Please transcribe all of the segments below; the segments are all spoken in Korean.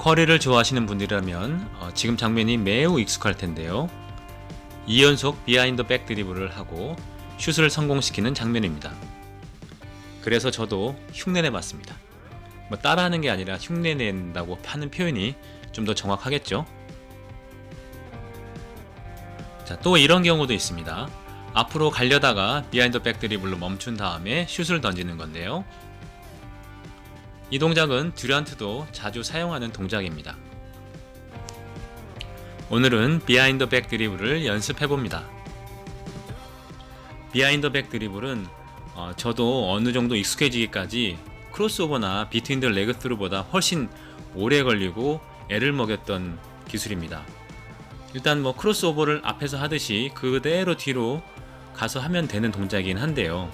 커리를 좋아하시는 분들이라면 어, 지금 장면이 매우 익숙할 텐데요. 2연속 비하인드 백 드리블을 하고 슛을 성공시키는 장면입니다. 그래서 저도 흉내내 봤습니다. 뭐 따라하는 게 아니라 흉내낸다고 하는 표현이 좀 더 정확하겠죠? 자, 또 이런 경우도 있습니다. 앞으로 가려다가 비하인드 백 드리블로 멈춘 다음에 슛을 던지는 건데요. 이 동작은 듀란트도 자주 사용하는 동작입니다. 오늘은 비하인드 백 드리블을 연습해 봅니다. 비하인드 백 드리블은 어, 저도 어느 정도 익숙해지기까지 크로스오버나 비트윈드 레그 스루보다 훨씬 오래 걸리고 애를 먹였던 기술입니다. 일단 뭐 크로스오버를 앞에서 하듯이 그대로 뒤로 가서 하면 되는 동작이긴 한데요.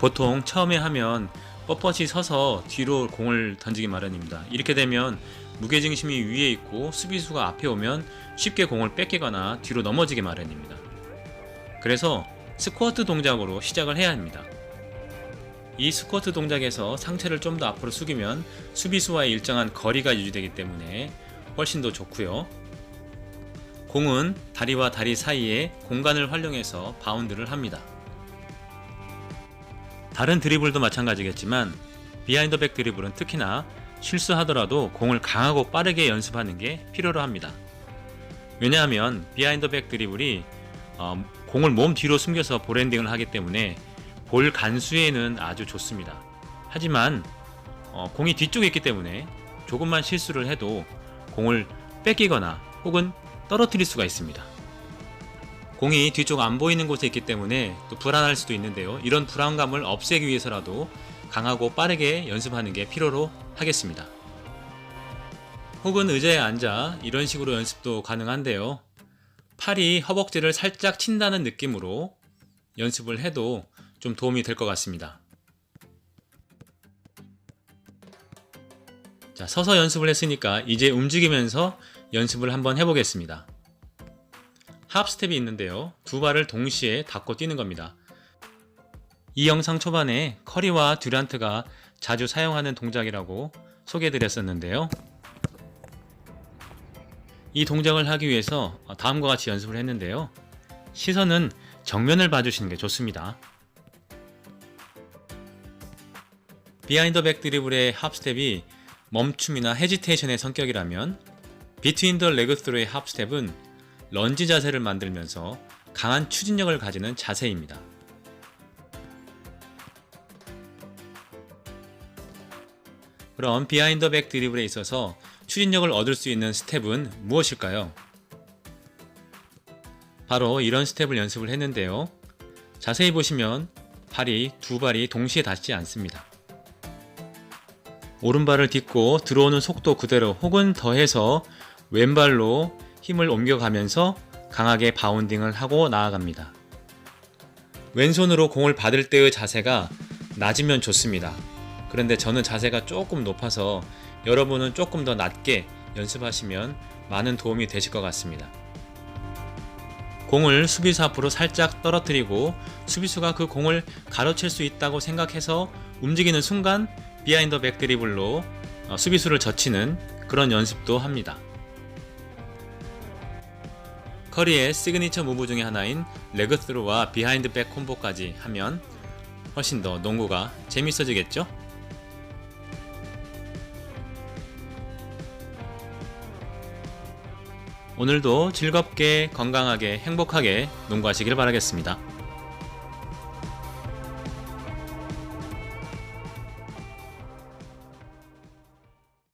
보통 처음에 하면 뻣뻣이 서서 뒤로 공을 던지기 마련입니다. 이렇게 되면 무게중심이 위에 있고 수비수가 앞에 오면 쉽게 공을 뺏기거나 뒤로 넘어지게 마련입니다. 그래서 스쿼트 동작으로 시작을 해야 합니다. 이 스쿼트 동작에서 상체를 좀 더 앞으로 숙이면 수비수와의 일정한 거리가 유지되기 때문에 훨씬 더 좋고요. 공은 다리와 다리 사이에 공간을 활용해서 바운드를 합니다. 다른 드리블도 마찬가지겠지만 비하인드 백 드리블은 특히나 실수하더라도 공을 강하고 빠르게 연습하는 게 필요로 합니다. 왜냐하면 비하인드 백 드리블이 어, 공을 몸 뒤로 숨겨서 볼핸딩을 하기 때문에 볼 간수에는 아주 좋습니다. 하지만 어, 공이 뒤쪽에 있기 때문에 조금만 실수를 해도 공을 뺏기거나 혹은 떨어뜨릴 수가 있습니다. 공이 뒤쪽 안 보이는 곳에 있기 때문에 또 불안할 수도 있는데요. 이런 불안감을 없애기 위해서라도 강하고 빠르게 연습하는 게 필요로 하겠습니다. 혹은 의자에 앉아 이런 식으로 연습도 가능한데요. 팔이 허벅지를 살짝 친다는 느낌으로 연습을 해도 좀 도움이 될 것 같습니다. 자, 서서 연습을 했으니까 이제 움직이면서 연습을 한번 해보겠습니다. 합 스텝이 있는데요. 두 발을 동시에 닫고 뛰는 겁니다. 이 영상 초반에 커리와 듀란트가 자주 사용하는 동작이라고 소개해드렸었는데요. 이 동작을 하기 위해서 다음과 같이 연습을 했는데요. 시선은 정면을 봐주시는 게 좋습니다. 비하인드 백 드리블의 합스텝이 멈춤이나 헤지테이션의 성격이라면 비트윈 더 레그 스루의 합스텝은 런지 자세를 만들면서 강한 추진력을 가지는 자세입니다. 그럼 비하인드 백 드리블에 있어서 추진력을 얻을 수 있는 스텝은 무엇일까요? 바로 이런 스텝을 연습을 했는데요. 자세히 보시면 발이 두 발이 동시에 닿지 않습니다. 오른발을 딛고 들어오는 속도 그대로 혹은 더해서 왼발로 힘을 옮겨가면서 강하게 바운딩을 하고 나아갑니다. 왼손으로 공을 받을 때의 자세가 낮으면 좋습니다. 그런데 저는 자세가 조금 높아서 여러분은 조금 더 낮게 연습하시면 많은 도움이 되실 것 같습니다. 공을 수비수 앞으로 살짝 떨어뜨리고 수비수가 그 공을 가로챌 수 있다고 생각해서 움직이는 순간 비하인드 백 드리블로 어, 수비수를 젖히는 그런 연습도 합니다. 커리의 시그니처 무브 중의 하나인 레그스루와 비하인드 백 콤보까지 하면 훨씬 더 농구가 재밌어지겠죠? 오늘도 즐겁게 건강하게 행복하게 농구하시길 바라겠습니다.